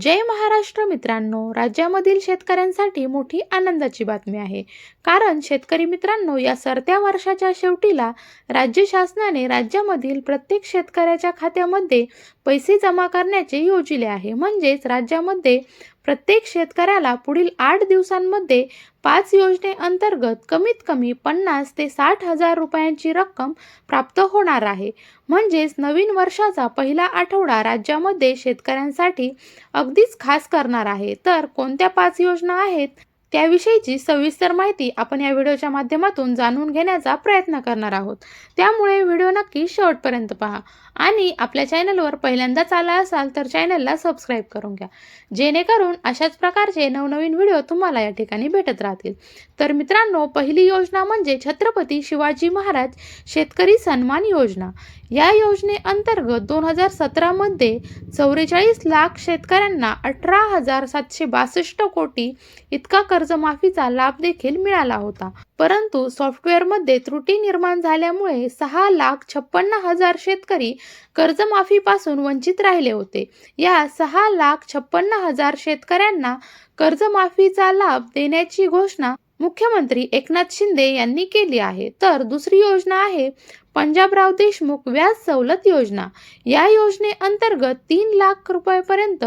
जय महाराष्ट्र मित्रांनो राज्यामधील शेतकऱ्यांसाठी मोठी आनंदाची बातमी आहे. कारण शेतकरी मित्रांनो या सरत्या वर्षाच्या शेवटीला राज्य शासनाने राज्यामधील प्रत्येक शेतकऱ्याच्या खात्यामध्ये पैसे जमा करण्याचे योजिले आहे. म्हणजेच राज्यामध्ये प्रत्येक शेतकऱ्याला पुढील आठ दिवसांमध्ये पाच योजनेअंतर्गत कमीत कमी पन्नास ते साठ हजार रुपयांची रक्कम प्राप्त होणार आहे. म्हणजेच नवीन वर्षाचा पहिला आठवडा राज्यामध्ये शेतकऱ्यांसाठी अगदीच खास करणार आहे. तर कोणत्या पाच योजना आहेत? त्याविषयीची सविस्तर माहिती आपण या व्हिडिओच्या माध्यमातून जाणून घेण्याचा प्रयत्न करणार आहोत. त्यामुळे व्हिडिओ नक्की शेवटपर्यंत पहा. आणि आपल्या चॅनलवर पहिल्यांदाच आला असाल तर चॅनलला सबस्क्राईब करून घ्या. जेणेकरून अशाच प्रकारचे नवनवीन व्हिडिओ तुम्हाला या ठिकाणी भेटत राहतील. तर मित्रांनो पहिली योजना म्हणजे छत्रपती शिवाजी महाराज शेतकरी सन्मान योजना. या योजनेअंतर्गत दोन हजार सतरामध्ये चौवेचाळीस लाख शेतकऱ्यांना अठरा हजार सातशे बासष्ट कोटी इतका कर्जमाफीचा लाभ देखील मिळाला होता. परंतु सॉफ्टवेअरमध्ये त्रुटी निर्माण झाल्यामुळे सहा लाख छप्पन्न हजार शेतकरी कर्जमाफीपासून वंचित राहिले होते. या सहा लाख छप्पन्न हजार शेतकऱ्यांना कर्जमाफीचा लाभ देण्याची घोषणा मुख्यमंत्री एकनाथ शिंदे यांनी केली आहे. तर दुसरी योजना आहे पंजाबराव देशमुख व्याज सवलत योजना. या योजनेअंतर्गत तीन लाख रुपयापर्यंत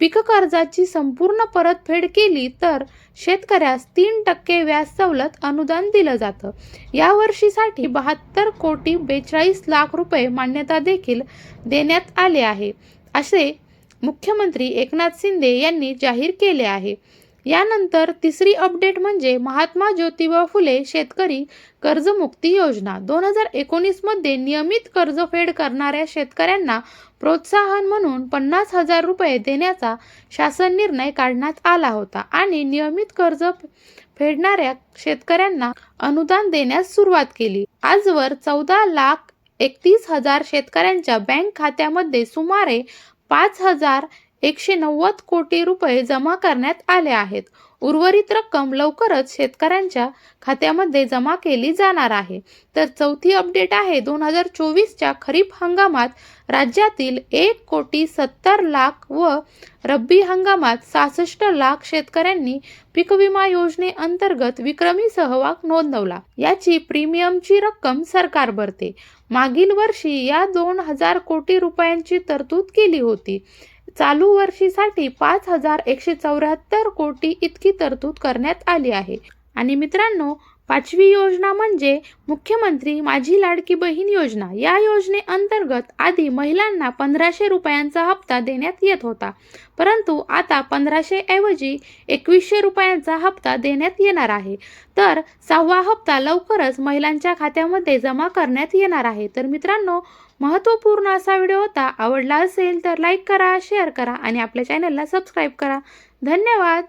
पीक कर्जाची संपूर्ण परतफेड केली तर शेतकऱ्यास तीन टक्के व्याज सवलत अनुदान दिलं जातं. या वर्षीसाठी बहात्तर कोटी बेचाळीस लाख रुपये मान्यता देखील देण्यात आले आहे असे मुख्यमंत्री एकनाथ शिंदे यांनी जाहीर केले आहे. यानंतर तिसरी अपडेट म्हणजे महात्मा ज्योतिबा फुले शेतकरी कर्जमुक्ती योजना. दोन हजार एकोणीसमध्ये नियमित कर्जफेड करणाऱ्या शेतकऱ्यांना प्रोत्साहन म्हणून पन्नास हजार रुपये देण्याचा शासन निर्णय काढण्यात आला होता आणि नियमित कर्ज फेडणाऱ्या शेतकऱ्यांना अनुदान देण्यास सुरुवात केली. आजवर चौदा लाख एकतीस हजार शेतकऱ्यांच्या बँक खात्यामध्ये सुमारे पाच हजार एकशे नव्वद कोटी रुपये जमा करण्यात आले आहेत. उर्वरित रक्कम लवकरच शेतकऱ्यांच्या खात्यामध्ये जमा केली जाणार आहे. तर चौथी अपडेट आहे दोन हजार चोवीसच्या खरीप हंगामात राज्यातील एक कोटी सत्तर लाख व रब्बी हंगामात सहासष्ट लाख शेतकऱ्यांनी पीक विमा योजनेअंतर्गत विक्रमी सहभाग नोंदवला. याची प्रीमियमची रक्कम सरकार भरते. मागील वर्षी या दोन हजार कोटी रुपयांची तरतूद केली होती. चालू वर्षीसाठी पाच हजार एकशे चौऱ्याहत्तर कोटी इतकी तरतूद करण्यात आली आहे. आणि मित्रांनो पाचवी योजना म्हणजे मुख्यमंत्री माझी लाडकी बहीण योजना. या योजनेअंतर्गत आधी महिलांना पंधराशे रुपयांचा हप्ता देण्यात येत होता. परंतु आता पंधराशे ऐवजी एकवीसशे रुपयांचा हप्ता देण्यात येणार आहे. तर सहावा हप्ता लवकरच महिलांच्या खात्यामध्ये जमा करण्यात येणार आहे. तर मित्रांनो महत्त्वपूर्ण असा व्हिडिओ होता आवडला असेल तर लाईक करा शेअर करा आणि आपल्या चॅनलला सबस्क्राईब करा. धन्यवाद!